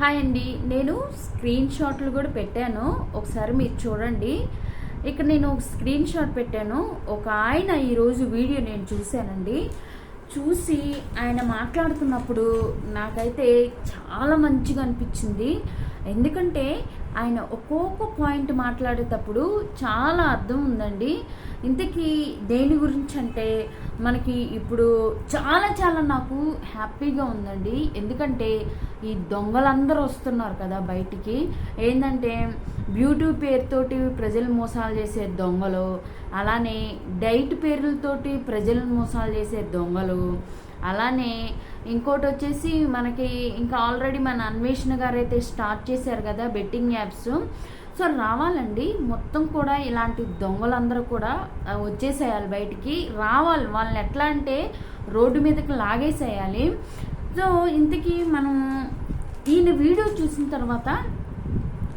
Hi అండి నేను screen షాట్లు కూడా పెట్టాను. ఒకసారి మీరు చూడండి. ఇక్కడ నేను ఒక స్క్రీన్ షాట్ పెట్టాను. ఒక ఆయన ఈరోజు వీడియో నేను చూశానండి. చూసి ఆయన మాట్లాడుతున్నప్పుడు నాకైతే చాలా మంచిగా అనిపించింది. ఎందుకంటే ఆయన ఒక్కొక్క పాయింట్ మాట్లాడేటప్పుడు చాలా అర్థం ఉందండి. ఇంతకీ దేని గురించి అంటే మనకి ఇప్పుడు చాలా చాలా నాకు హ్యాపీగా ఉందండి. ఎందుకంటే ఈ దొంగలందరూ వస్తున్నారు కదా బయటికి. ఏంటంటే బ్యూటీ పేరుతోటి ప్రజలు మోసాలు చేసే దొంగలు అలానే డైట్ పేర్లతోటి ప్రజలను మోసాలు చేసే దొంగలు అలానే ఇంకోటి వచ్చేసి మనకి ఇంకా ఆల్రెడీ మన అన్వేషణ గారు అయితే స్టార్ట్ చేశారు కదా బెట్టింగ్ యాప్స్. సో రావాలండి. మొత్తం కూడా ఇలాంటి దొంగలందరూ కూడా వచ్చేసేయాలి బయటికి. రావాలి. వాళ్ళని ఎట్లా అంటే రోడ్డు మీదకి లాగేసేయాలి. సో ఇంతకీ మనం ఈయన వీడియో చూసిన తర్వాత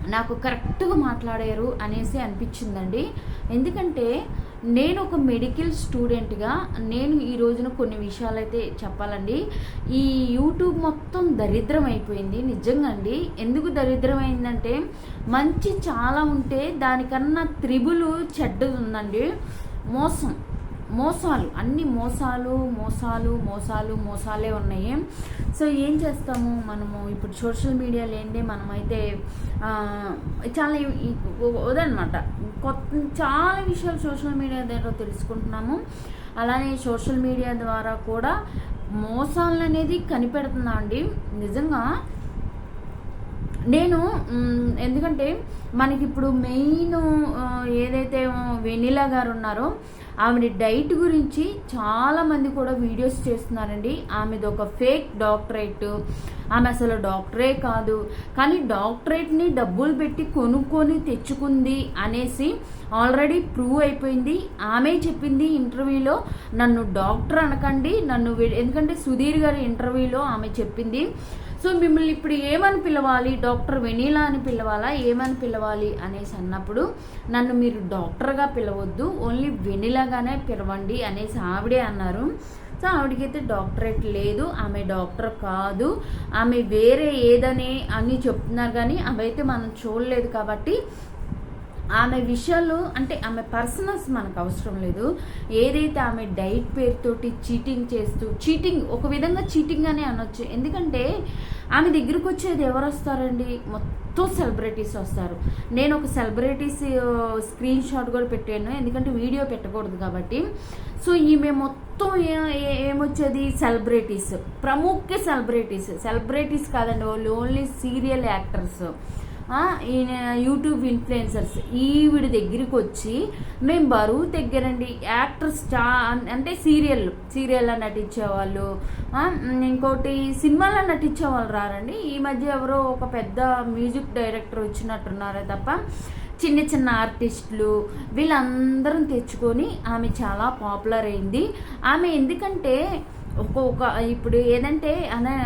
నాకు కరెక్ట్గా మాట్లాడారు అనేసి అనిపించిందండి. ఎందుకంటే నేను ఒక మెడికల్ స్టూడెంట్గా నేను ఈ రోజున కొన్ని విషయాలు అయితే చెప్పాలండి. ఈ యూట్యూబ్ మొత్తం దరిద్రం అయిపోయింది నిజంగా అండి. ఎందుకు దరిద్రం అయిందంటే మంచి చాలా ఉంటే దానికన్నా త్రిబులు చెడ్డది ఉందండి. మోసం. మోసాలు అన్ని మోసాలు మోసాలు మోసాలు మోసాలే ఉన్నాయి. సో ఏం చేస్తాము మనము? ఇప్పుడు సోషల్ మీడియా లేనిదే మనమైతే చాలా వదనమాట. కొత్త చాలా విషయాలు సోషల్ మీడియా ద్వారా తెలుసుకుంటున్నాము. అలానే సోషల్ మీడియా ద్వారా కూడా మోసాలు అనేది కనిపెడుతుందా అండి? నిజంగా? నేను ఎందుకంటే మనకి ఇప్పుడు మెయిన్ ఏదైతే వెనిలా గారు ఉన్నారో ఆమెని డైట్ గురించి చాలామంది కూడా వీడియోస్ చేస్తున్నారండి. ఆమెది ఒక ఫేక్ డాక్టరేట్. ఆమె అసలు డాక్టరే కాదు. కానీ డాక్టరేట్ని డబ్బులు పెట్టి కొనుక్కొని తెచ్చుకుంది అనేసి ఆల్రెడీ ప్రూవ్ అయిపోయింది. ఆమె చెప్పింది ఇంటర్వ్యూలో నన్ను డాక్టర్ అనకండి నన్ను ఎందుకంటే సుధీర్ గారి ఇంటర్వ్యూలో ఆమె చెప్పింది సో మిమ్మల్ని ఇప్పుడు ఏమని పిలవాలి? డాక్టర్ వెనీలా అని పిలవాలా? ఏమని పిలవాలి? అనేసి అన్నప్పుడు నన్ను మీరు డాక్టర్గా పిలవద్దు ఓన్లీ వెనీలాగానే పిలవండి అనేసి ఆవిడే అన్నారు. సో ఆవిడకైతే డాక్టరేట్ లేదు ఆమె డాక్టర్ కాదు ఆమె వేరే ఏదని అని చెప్తున్నారు కానీ అవైతే మనం చూడలేదు కాబట్టి ఆమె విషయాలు అంటే ఆమె పర్సనల్స్ మనకు అవసరం లేదు. ఏదైతే ఆమె డైట్ పేరుతోటి చీటింగ్ చేస్తూ చీటింగ్ ఒక విధంగా చీటింగ్ అనే అనొచ్చు. ఎందుకంటే ఆమె దగ్గరికి వచ్చేది ఎవరు వస్తారండి? మొత్తం సెలబ్రిటీస్ వస్తారు. నేను ఒక సెలబ్రిటీస్ స్క్రీన్ షాట్ కూడా పెట్టాను. ఎందుకంటే వీడియో పెట్టకూడదు కాబట్టి. సో ఈమె మొత్తం ఏ- ఏమొచ్చేది? సెలబ్రిటీస్ ప్రముఖ సెలబ్రిటీస్ సెలబ్రిటీస్ కాదండి వాళ్ళు ఓన్లీ సీరియల్ యాక్టర్స్ ఈయన యూట్యూబ్ ఇన్ఫ్లుయెన్సర్స్ ఈవిడ దగ్గరికి వచ్చి మేము బరువు దగ్గరండి యాక్టర్స్ చా అంటే సీరియల్ సీరియల్లో నటించేవాళ్ళు. ఇంకోటి సినిమాలో నటించేవాళ్ళు రారండి. ఈ మధ్య ఎవరో ఒక పెద్ద మ్యూజిక్ డైరెక్టర్ వచ్చినట్టున్నారే తప్ప చిన్న చిన్న ఆర్టిస్టులు వీళ్ళందరం తెచ్చుకొని ఆమె చాలా పాపులర్ అయింది. ఆమె ఎందుకంటే ఒక్కొక్క ఇప్పుడు ఏదంటే అనే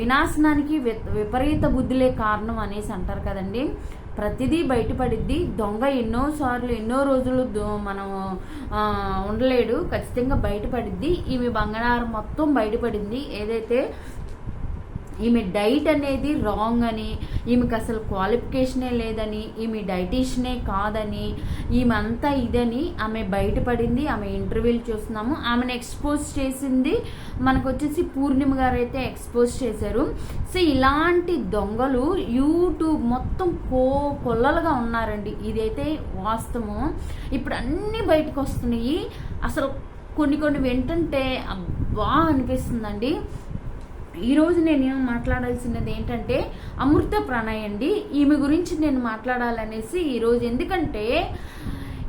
వినాశనానికి వి- విపరీత బుద్ధులే కారణం అనేసి అంటారు కదండి. ప్రతిదీ బయటపడిద్ది. దొంగ ఎన్నో సార్లు ఎన్నో రోజులు మనం ఉండలేడు. ఖచ్చితంగా బయటపడిద్ది. ఈమె బంగారం మొత్తం బయటపడింది ఏదైతే ఈమె డైట్ అనేది రాంగ్ అని ఈమెకు అసలు క్వాలిఫికేషనే లేదని ఈమె డైటీషనే కాదని ఈమె అంతా ఇదని ఆమె బయటపడింది ఆమె ఇంటర్వ్యూలు చూస్తున్నాము. ఆమెను ఎక్స్పోజ్ చేసింది మనకు వచ్చేసి పూర్ణిమ గారు అయితే ఎక్స్పోజ్ చేశారు. సో ఇలాంటి దొంగలు యూట్యూబ్ మొత్తం కో కొల్లలుగా ఉన్నారండి. ఇదైతే వాస్తవం. ఇప్పుడు అన్నీ బయటకు వస్తున్నాయి అసలు కొన్ని కొన్ని వింటుంటే అబ్బా అనిపిస్తుందండి. ఈరోజు నేను మాట్లాడాల్సినది ఏంటంటే అమృత ప్రణయ్ అండి. ఈమె గురించి నేను మాట్లాడాలనేసి ఈరోజు ఎందుకంటే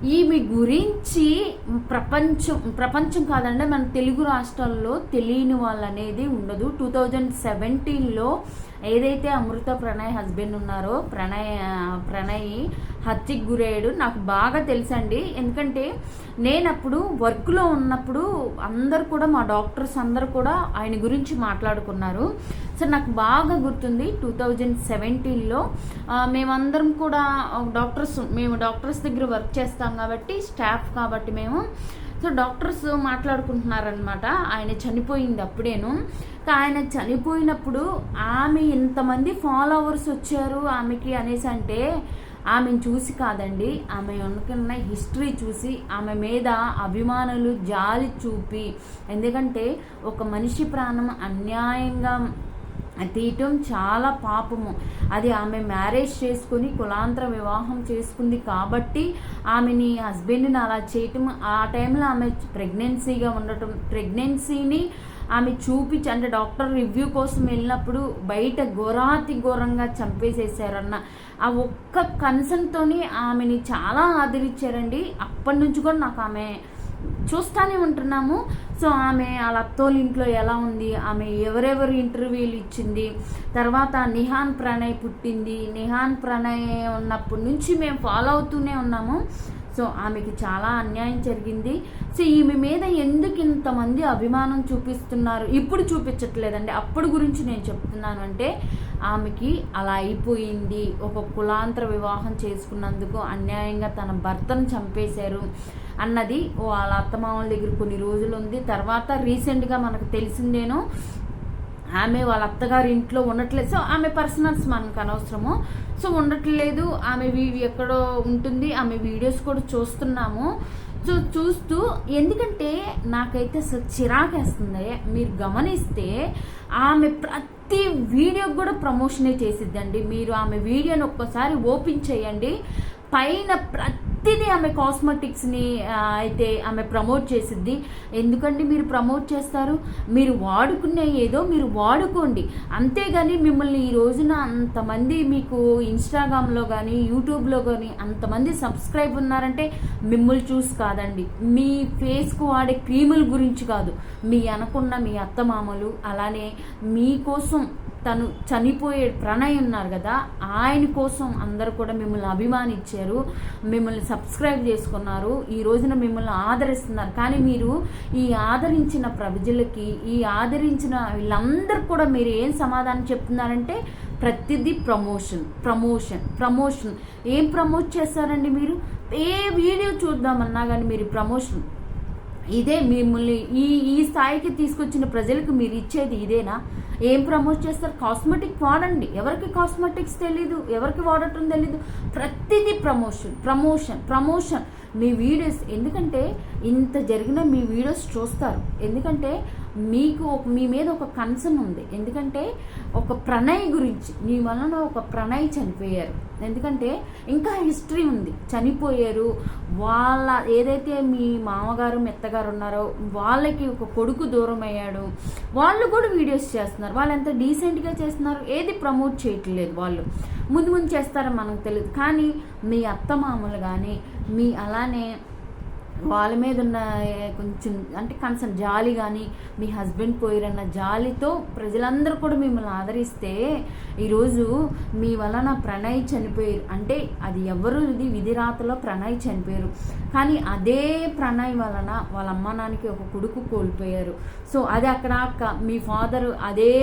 ఈమె గురించి ప్రపంచం ప్రపంచం కాదండి మన తెలుగు రాష్ట్రాల్లో తెలియని వాళ్ళు అనేది ఉండదు. టూ థౌజండ్ సెవెంటీన్లో ఏదైతే అమృత ప్రణయ్ హస్బెండ్ ఉన్నారో ప్రణయ్ ప్రణయ్ హత్యకు గురయ్యాడు. నాకు బాగా తెలుసండి. ఎందుకంటే నేను అప్పుడు వర్క్లో ఉన్నప్పుడు అందరు కూడా మా డాక్టర్స్ అందరు కూడా ఆయన గురించి మాట్లాడుకున్నారు. సో నాకు బాగా గుర్తుంది టూ థౌజండ్ సెవెంటీన్లో మేమందరం కూడా డాక్టర్స్ మేము డాక్టర్స్ దగ్గర వర్క్ చేస్తాం కాబట్టి స్టాఫ్ కాబట్టి మేము సో డాక్టర్స్ మాట్లాడుకుంటున్నారనమాట ఆయన చనిపోయింది అప్పుడేను. ఆయన చనిపోయినప్పుడు ఆమె ఇంతమంది ఫాలోవర్స్ వచ్చారు ఆమెకి అనేసి అంటే ఆమెను చూసి కాదండి ఆమె అనుకున్న హిస్టరీ చూసి ఆమె మీద అభిమానులు జాలి చూపి ఎందుకంటే ఒక మనిషి ప్రాణం అన్యాయంగా తీయటం చాలా పాపము. అది ఆమె మ్యారేజ్ చేసుకుని కులాంతర వివాహం చేసుకుంది కాబట్టి ఆమెని హస్బెండ్ని అలా చేయటం ఆ టైంలో ఆమె ప్రెగ్నెన్సీగా ఉండటం ప్రెగ్నెన్సీని ఆమె చూపించి అంటే డాక్టర్ రివ్యూ కోసం వెళ్ళినప్పుడు బయట ఘోరాతి ఘోరంగా చంపేసేసారన్న ఆ ఒక్క కన్సర్న్తోని ఆమెని చాలా ఆదరించారండి. అప్పటి నుంచి కూడా నాకు ఆమె చూస్తూనే ఉంటున్నాము. సో ఆమె వాళ్ళ అత్తోళ్ళ ఇంట్లో ఎలా ఉంది? ఆమె ఎవరెవరు ఇంటర్వ్యూలు ఇచ్చింది? తర్వాత నిహాన్ ప్రణయ్ పుట్టింది. నిహాన్ ప్రణయ్ ఉన్నప్పటి నుంచి మేము ఫాలో అవుతూనే ఉన్నాము. సో ఆమెకి చాలా అన్యాయం జరిగింది. సో ఈమె మీద ఎందుకు ఇంతమంది అభిమానం చూపిస్తున్నారు? ఇప్పుడు చూపించట్లేదండి. అప్పుడు గురించి నేను చెప్తున్నాను అంటే ఆమెకి అలా అయిపోయింది. ఒక కులాంతర వివాహం చేసుకున్నందుకు అన్యాయంగా తన భర్తను చంపేశారు అన్నది వాళ్ళ అత్తమామల దగ్గర కొన్ని రోజులు ఉంది. తర్వాత రీసెంట్గా మనకు తెలిసిందేనో ఆమె వాళ్ళ అత్తగారి ఇంట్లో ఉండట్లేదు. సో ఆమె పర్సనల్స్ మనకు అనవసరము. సో ఉండట్లేదు. ఆమె ఎక్కడో ఉంటుంది. ఆమె వీడియోస్ కూడా చూస్తున్నాము. సో చూస్తూ ఎందుకంటే నాకైతే అసలు చిరాకేస్తుంది. మీరు గమనిస్తే ఆమె ప్రతి వీడియోకి కూడా ప్రమోషనే చేసిద్దండి. మీరు ఆమె వీడియోని ఒక్కసారి ఓపెన్ చేయండి. పైన ప్రతి ప్రతిదీ ఆమె కాస్మెటిక్స్ని అయితే ఆమె ప్రమోట్ చేసిద్ది. ఎందుకండి మీరు ప్రమోట్ చేస్తారు? మీరు వాడుకునే ఏదో మీరు వాడుకోండి. అంతేగాని మిమ్మల్ని ఈ రోజున అంతమంది మీకు ఇన్స్టాగ్రామ్లో కానీ యూట్యూబ్లో కానీ అంతమంది సబ్స్క్రైబ్ ఉన్నారంటే మిమ్మల్ని చూసి కాదండి. మీ ఫేస్కు వాడే క్రీముల గురించి కాదు. మీ అనుకున్న మీ అత్తమామలు అలానే మీకోసం తను చనిపోయే ప్రణయ్ ఉన్నారు కదా ఆయన కోసం అందరు కూడా మిమ్మల్ని అభిమానించారు మిమ్మల్ని సబ్స్క్రైబ్ చేసుకున్నారు ఈ రోజున మిమ్మల్ని ఆదరిస్తున్నారు. కానీ మీరు ఈ ఆదరించిన ప్రజలకి ఈ ఆదరించిన వీళ్ళందరూ కూడా మీరు ఏం సమాధానం చెప్తున్నారంటే ప్రతిదీ ప్రమోషన్ ప్రమోషన్ ప్రమోషన్. ఏం ప్రమోట్ చేస్తారండి మీరు? ఏ వీడియో చూద్దామన్నా కానీ మీరు ప్రమోషన్ ఇదే మిమ్మల్ని ఈ ఈ స్థాయికి తీసుకొచ్చిన ప్రజలకు మీరు ఇచ్చేది ఇదేనా? ఏం ప్రమోట్ చేస్తారు? కాస్మెటిక్ వాడండి. ఎవరికి కాస్మెటిక్స్ తెలీదు? ఎవరికి వాడటం తెలీదు? ప్రతిదీ ప్రమోషన్ ప్రమోషన్ ప్రమోషన్ మీ వీడియోస్ ఎందుకంటే ఇంత జరిగిన మీ వీడియోస్ చూస్తారు. ఎందుకంటే మీకు మీ మీద ఒక కన్సర్న్ ఉంది. ఎందుకంటే ఒక ప్రణయ్ గురించి మీ వలన ఒక ప్రణయ్ చనిపోయారు. ఎందుకంటే ఇంకా హిస్టరీ ఉంది. చనిపోయారు. వాళ్ళ ఏదైతే మీ మామగారు మెత్తగారు ఉన్నారో వాళ్ళకి ఒక కొడుకు దూరం అయ్యాడు. వాళ్ళు కూడా వీడియోస్ చేస్తున్నారు. వాళ్ళు ఎంత డీసెంట్గా చేస్తున్నారు ఏది ప్రమోట్ చేయట్లేదు వాళ్ళు. ముందు ముందు చేస్తారో మనకు తెలియదు కానీ మీ అత్తమామలు కానీ మీ అలానే వాళ్ళ మీద ఉన్న కొంచెం అంటే కన్సర్న్ జాలి కానీ మీ హస్బెండ్ పోయిరన్న జాలితో ప్రజలందరూ కూడా మిమ్మల్ని ఆదరిస్తే ఈరోజు మీ వలన ప్రణయ్ చనిపోయారు. అంటే అది ఎవరు? ఇది విధిరాతలో ప్రణయ్ చనిపోయారు. కానీ అదే ప్రణయ్ వలన వాళ్ళ అమ్మ నాన్నకి ఒక కొడుకు కోల్పోయారు. సో అది అక్కడ మీ ఫాదర్ అదే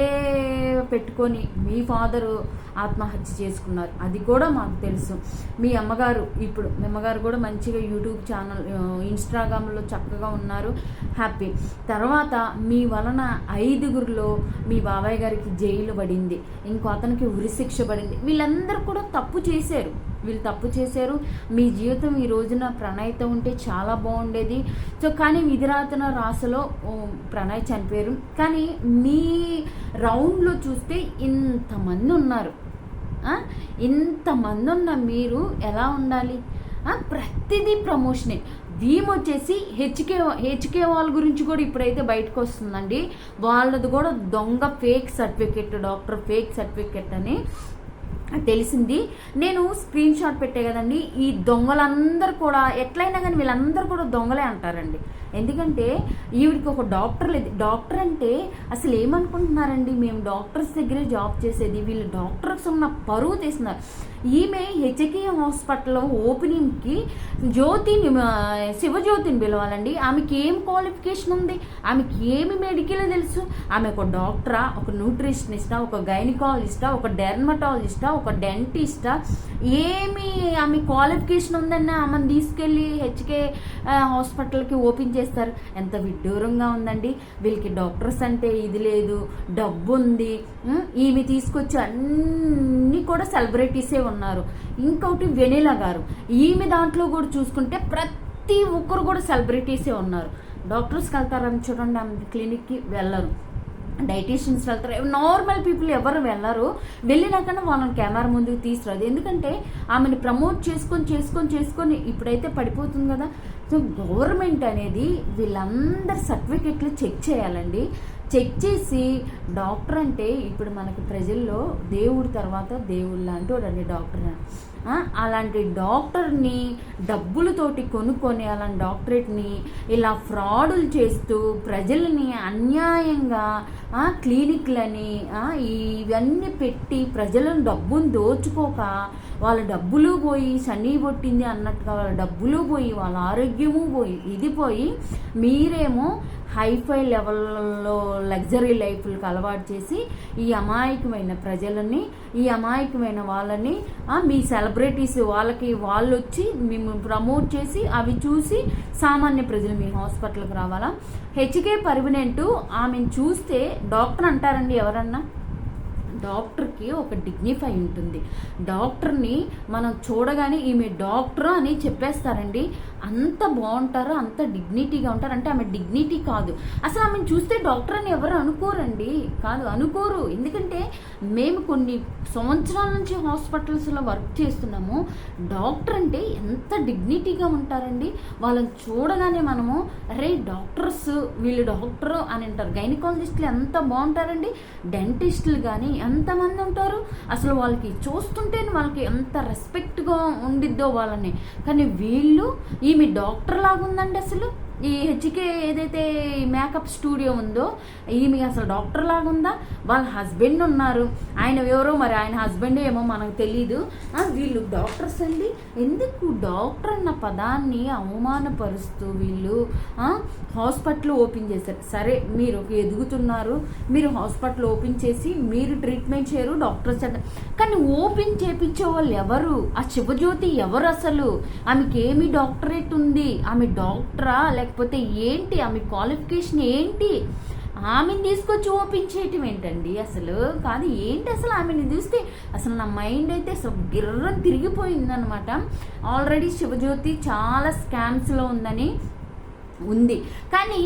పెట్టుకొని మీ ఫాదరు ఆత్మహత్య చేసుకున్నారు. అది కూడా మాకు తెలుసు. మీ అమ్మగారు ఇప్పుడు మీ అమ్మగారు కూడా మంచిగా యూట్యూబ్ ఛానల్ ఇన్స్టాగ్రామ్లో చక్కగా ఉన్నారు. హ్యాపీ. తర్వాత మీ వలన ఐదుగురిలో మీ బాబాయ్ గారికి జైలు పడింది. ఇంకో అతనికి ఉరిశిక్ష పడింది. వీళ్ళందరూ కూడా తప్పు చేశారు. వీళ్ళు తప్పు చేశారు. మీ జీవితం ఈ రోజున ప్రణయ్తో ఉంటే చాలా బాగుండేది. సో కానీ విధిరాతన రాసలో ప్రణయ్ చనిపోయారు. కానీ మీ రౌండ్లో చూస్తే ఇంతమంది ఉన్నారు. ఇంతమంది ఉన్న మీరు ఎలా ఉండాలి? ప్రతిదీ ప్రమోషనే. థీమ్ వచ్చేసి హెచ్కే హెచ్కే వాళ్ళ గురించి కూడా ఇప్పుడైతే బయటకు వస్తుందండి. వాళ్ళది కూడా దొంగ fake certificate doctor fake certificate అని తెలిసింది. నేను స్క్రీన్ షాట్ పెట్టే కదండి ఈ దొంగలందరూ కూడా ఎట్లయినా కానీ వీళ్ళందరూ కూడా దొంగలే అంటారండి. ఎందుకంటే ఈవిడికి ఒక డాక్టర్ లేదు. డాక్టర్ అంటే అసలు ఏమనుకుంటున్నారండి? మేము డాక్టర్స్ దగ్గరే జాబ్ చేసేది వీళ్ళు డాక్టర్స్ ఉన్న పరువు తీస్తున్నారు. ఈమె హెచ్కే హాస్పిటల్ ఓపెనింగ్కి జ్యోతిని శివజ్యోతిని పిలవాలండి. ఆమెకి ఏం క్వాలిఫికేషన్ ఉంది? ఆమెకి ఏమి మెడికల్ తెలుసు? ఆమె ఒక డాక్టరా? ఒక న్యూట్రిషనిస్టా? ఒక గైనకాలజిస్టా? ఒక డెర్మటాలజిస్టా? ఒక డెంటిస్టా? ఏమి ఆమె క్వాలిఫికేషన్ ఉందన్న ఆమెను తీసుకెళ్ళి హెచ్కే హాస్పిటల్కి ఓపెన్ చేస్తారు? ఎంత విడ్డూరంగా ఉందండి. వీళ్ళకి డాక్టర్స్ అంటే ఇది లేదు డబ్బు ఉంది ఈమె తీసుకొచ్చి అన్నీ కూడా సెలబ్రిటీసే ఉన్నారు ఉన్నారు. ఇంకొకటి వెనిలా గారు. ఈమె దాంట్లో కూడా చూసుకుంటే ప్రతి ఒక్కరు కూడా సెలబ్రిటీసే ఉన్నారు. డాక్టర్స్కి వెళ్తారని చూడండి ఆమె క్లినిక్కి వెళ్ళరు. డైటీషియన్స్ వెళ్తారు. నార్మల్ పీపుల్ ఎవరు వెళ్ళరు. వెళ్ళినాకన్నా వాళ్ళని కెమెరా ముందుకు తీసుకురాదు. ఎందుకంటే ఆమెను ప్రమోట్ చేసుకొని చేసుకొని చేసుకొని ఇప్పుడైతే పడిపోతుంది కదా. సో గవర్నమెంట్ అనేది వీళ్ళందరి సర్టిఫికెట్లు చెక్ చేయాలండి. చెక్ చేసి డాక్టర్ అంటే ఇప్పుడు మనకి ప్రజల్లో దేవుడి తర్వాత దేవుడు లాంటి వాడండి డాక్టర్ అలాంటి డాక్టర్ని డబ్బులతోటి కొనుక్కొని అలాంటి డాక్టరేట్ని ఇలా ఫ్రాడులు చేస్తూ ప్రజల్ని అన్యాయంగా క్లినిక్లని ఇవన్నీ పెట్టి ప్రజలను డబ్బును దోచుకోక వాళ్ళ డబ్బులు పోయి సన్నీ పొట్టింది అన్నట్టుగా వాళ్ళ డబ్బులు పోయి వాళ్ళ ఆరోగ్యము పోయి ఇది పోయి మీరేమో హైఫై లెవెల్లో లగ్జరీ లైఫ్లకు అలవాటు చేసి ఈ అమాయకమైన ప్రజలని ఈ అమాయకమైన వాళ్ళని మీ సెలబ్రిటీస్ వాళ్ళకి వాళ్ళు వచ్చి మేము ప్రమోట్ చేసి అవి చూసి సామాన్య ప్రజలు మీ హాస్పిటల్కి రావాలా? హెచ్కే పర్మనెంట్ ఆమెను చూస్తే డాక్టర్ అంటారండి ఎవరన్నా? డాక్టర్కి ఒక డిగ్నిఫై ఉంటుంది. డాక్టర్ని మనం చూడగానే ఈమె డాక్టర్ అని చెప్పేస్తారండి. అంత బాగుంటారు అంత డిగ్నిటీగా ఉంటారు. అంటే ఆమె డిగ్నిటీ కాదు. అసలు ఆమెను చూస్తే డాక్టర్ అని ఎవరు అనుకోరండి. కాదు అనుకోరు. ఎందుకంటే మేము కొన్ని సంవత్సరాల నుంచి హాస్పిటల్స్లో వర్క్ చేస్తున్నాము. డాక్టర్ అంటే ఎంత డిగ్నిటీగా ఉంటారండి. వాళ్ళని చూడగానే మనము అరే డాక్టర్స్ వీళ్ళు డాక్టర్ అని అంటారు. గైనకాలజిస్టులు ఎంత బాగుంటారండి. డెంటిస్టులు కానీ ఎంతమంది ఉంటారు. అసలు వాళ్ళకి చూస్తుంటే వాళ్ళకి ఎంత రెస్పెక్ట్గా ఉండిద్దో వాళ్ళని. కానీ వీళ్ళు ఈ ఈమె డాక్టర్ లాగుందండి అసలు? ఈ హెచ్కే ఏదైతే మేకప్ స్టూడియో ఉందో ఈమె అసలు డాక్టర్ లాగా ఉందా వాళ్ళ హస్బెండ్ ఉన్నారు. ఆయన ఎవరో మరి ఆయన హస్బెండ్ ఏమో మనకు తెలీదు. వీళ్ళు డాక్టర్స్ అండి. ఎందుకు డాక్టర్ అన్న పదాన్ని అవమానపరుస్తూ వీళ్ళు హాస్పిటల్ ఓపెన్ చేశారు? సరే మీరు ఎదుగుతున్నారు. మీరు హాస్పిటల్ ఓపెన్ చేసి మీరు ట్రీట్మెంట్ చేయరు డాక్టర్స్ అంట. కానీ ఓపెన్ చేపించే వాళ్ళు ఎవరు? ఆ శివజ్యోతి ఎవరు అసలు? ఆమెకి ఏమి డాక్టరేట్ ఉంది? ఆమె డాక్టరా? లేకపోతే ఏంటి? ఆమె క్వాలిఫికేషన్ ఏంటి? ఆమెను తీసుకొచ్చి చూపించేయటం ఏంటండి అసలు? కాదు ఏంటి అసలు ఆమెను చూస్తే? అసలు నా మైండ్ అయితే అసలు గిర్రం తిరిగిపోయిందనమాట ఆల్రెడీ శివజ్యోతి చాలా స్కామ్స్లో ఉందని ఉంది. కానీ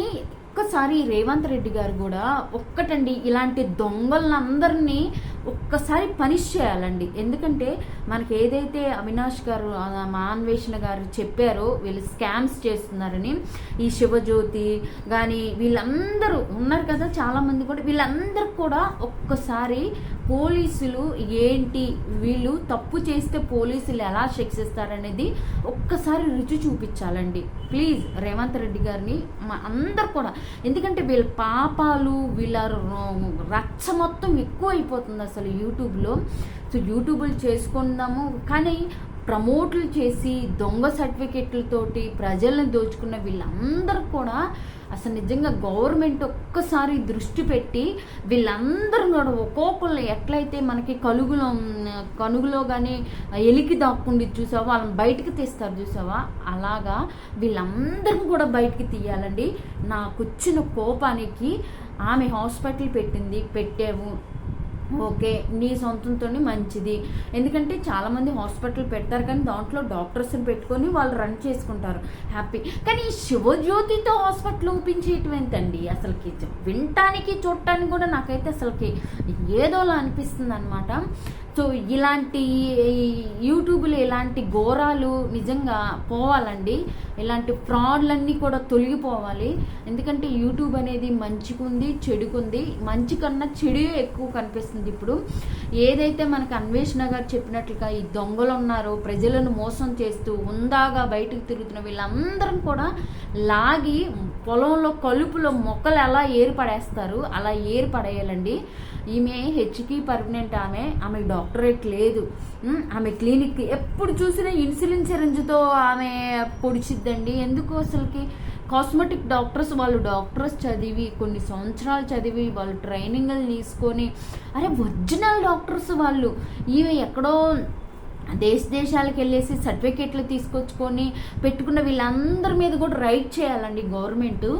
ఒక్కసారి రేవంత్ రెడ్డి గారు కూడా ఒక్కటండి ఇలాంటి దొంగలందరినీ ఒక్కసారి పనిష్ చేయాలండి. ఎందుకంటే మనకి ఏదైతే అవినాష్ గారు మా అన్వేషణ గారు చెప్పారో వీళ్ళు స్కామ్స్ చేస్తున్నారని ఈ శివజ్యోతి కానీ వీళ్ళందరూ ఉన్నారు కదా చాలామంది కూడా వీళ్ళందరూ కూడా ఒక్కసారి పోలీసులు ఏంటి వీళ్ళు తప్పు చేస్తే పోలీసులు ఎలా శిక్షిస్తారనేది ఒక్కసారి రుచి చూపించాలండి. ప్లీజ్ రేవంత్ రెడ్డి గారిని మా అందరు కూడా. ఎందుకంటే వీళ్ళ పాపాలు వీళ్ళ ర- రచ్చ మొత్తం ఎక్కువ అయిపోతుంది అసలు యూట్యూబ్లో. సో యూట్యూబ్లు చేసుకుందాము. కానీ ప్రమోట్లు చేసి దొంగ సర్టిఫికెట్లతోటి ప్రజలను దోచుకున్న వీళ్ళందరూ కూడా అసలు నిజంగా గవర్నమెంట్ ఒక్కసారి దృష్టి పెట్టి వీళ్ళందరూ కూడా ఒక్కొక్కళ్ళు ఎట్లయితే మనకి కలుగులో కనుగులో కానీ ఎలికి దాక్కుండి చూసావా వాళ్ళని బయటకు తీస్తారు చూసావా అలాగా వీళ్ళందరిని కూడా బయటికి తీయాలండి. నాకు వచ్చిన కోపానికి ఆమె హాస్పిటల్ పెట్టింది పెట్టాము ఓకే నీ సొంతంతోనే మంచిది. ఎందుకంటే చాలామంది హాస్పిటల్ పెడతారు కానీ దాంట్లో డాక్టర్స్ని పెట్టుకొని వాళ్ళు రన్ చేసుకుంటారు. హ్యాపీ కానీ ఈ శివజ్యోతితో హాస్పిటల్ ఓపెన్ ఏంటండి? అసలుకి వినటానికి చూడటానికి కూడా నాకైతే అసలుకి ఏదోలా అనిపిస్తుంది అనమాట సో ఇలాంటి యూట్యూబ్లో ఇలాంటి ఘోరాలు నిజంగా పోవాలండి. ఇలాంటి ఫ్రాడ్లన్నీ కూడా తొలగిపోవాలి. ఎందుకంటే యూట్యూబ్ అనేది మంచికుంది చెడుకుంది మంచి కన్నా చెడు ఎక్కువ కనిపిస్తుంది ఇప్పుడు. ఏదైతే మనకు అన్వేషణ గారు చెప్పినట్లుగా ఈ దొంగలు ఉన్నారో ప్రజలను మోసం చేస్తూ ఉందాగా బయటకు తిరుగుతున్న వీళ్ళందరం కూడా లాగి పొలంలో కలుపులో మొక్కలు ఎలా ఏర్పడేస్తారు. అలా ఏర్పడేయాలండి. ఈమె హెచ్కి పర్మనెంట్ ఆమె ఆమె డాక్టర్. డాక్టరేట్ లేదు. ఆమె క్లినిక్ ఎప్పుడు చూసినా ఇన్సులిన్ సిరంజ్తో ఆమె పొడిచిద్దండి. ఎందుకు అసలుకి? కాస్మెటిక్ డాక్టర్స్ వాళ్ళు డాక్టర్స్ చదివి కొన్ని సంవత్సరాలు చదివి వాళ్ళు ట్రైనింగ్లు తీసుకొని అరే ఒరిజినల్ డాక్టర్స్ వాళ్ళు. ఇవి ఎక్కడో దేశ దేశాలకు వెళ్ళేసి సర్టిఫికేట్లు తీసుకొచ్చుకొని పెట్టుకున్న వీళ్ళందరి మీద కూడా రైట్ చేయాలండి గవర్నమెంట్.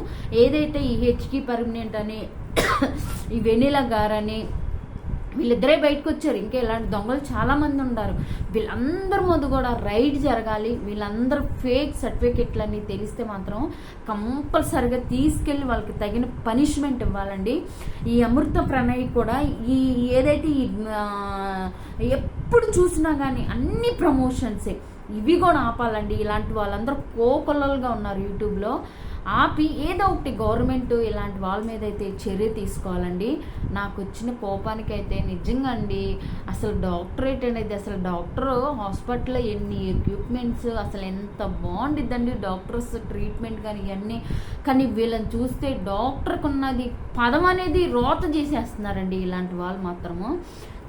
ఏదైతే ఈ హెచ్కి పర్మనెంట్ అని ఈ వెనిలా గారని వీళ్ళిద్దరే బయటకు వచ్చారు. ఇంకా ఇలాంటి దొంగలు చాలామంది ఉన్నారు వీళ్ళందరి ముందు కూడా రైడ్ జరగాలి. వీళ్ళందరూ ఫేక్ సర్టిఫికెట్లన్నీ తెలిస్తే మాత్రం కంపల్సరిగా తీసుకెళ్ళి వాళ్ళకి తగిన పనిష్మెంట్ ఇవ్వాలండి. ఈ అమృత ప్రణయ్ కూడా ఈ ఏదైతే ఈ ఎప్పుడు చూసినా కానీ అన్ని ప్రమోషన్సే. ఇవి కూడా ఆపాలండి. ఇలాంటి వాళ్ళందరూ కోకొల్లలుగా ఉన్నారు యూట్యూబ్లో. ఆపి ఏదో ఒకటి గవర్నమెంట్ ఇలాంటి వాళ్ళ మీద అయితే చర్య తీసుకోవాలండి. నాకు వచ్చిన కోపానికైతే నిజంగా అండి అసలు డాక్టరేట్ అనేది అసలు డాక్టర్ హాస్పిటల్లో ఎన్ని ఎక్విప్మెంట్స్ అసలు ఎంత బాగుండిద్దండి డాక్టర్స్ ట్రీట్మెంట్ కానీ ఇవన్నీ. కానీ వీళ్ళని చూస్తే డాక్టర్కి ఉన్నది పదం అనేది రోత చేసేస్తున్నారండి ఇలాంటి వాళ్ళు మాత్రము.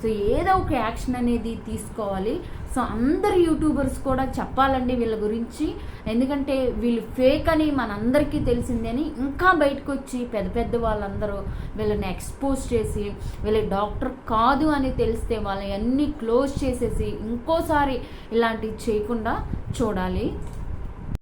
సో ఏదో ఒక యాక్షన్ అనేది తీసుకోవాలి. సో అందరు యూట్యూబర్స్ కూడా చెప్పాలండి వీళ్ళ గురించి. ఎందుకంటే వీళ్ళు ఫేక్ అని మనందరికీ తెలిసిందని ఇంకా బయటకు వచ్చి పెద్ద పెద్ద వాళ్ళందరూ వీళ్ళని ఎక్స్పోజ్ చేసి వీళ్ళ డాక్టర్ కాదు అని తెలిస్తే వాళ్ళని అన్నీ క్లోజ్ చేసేసి ఇంకోసారి ఇలాంటివి చేయకుండా చూడాలి.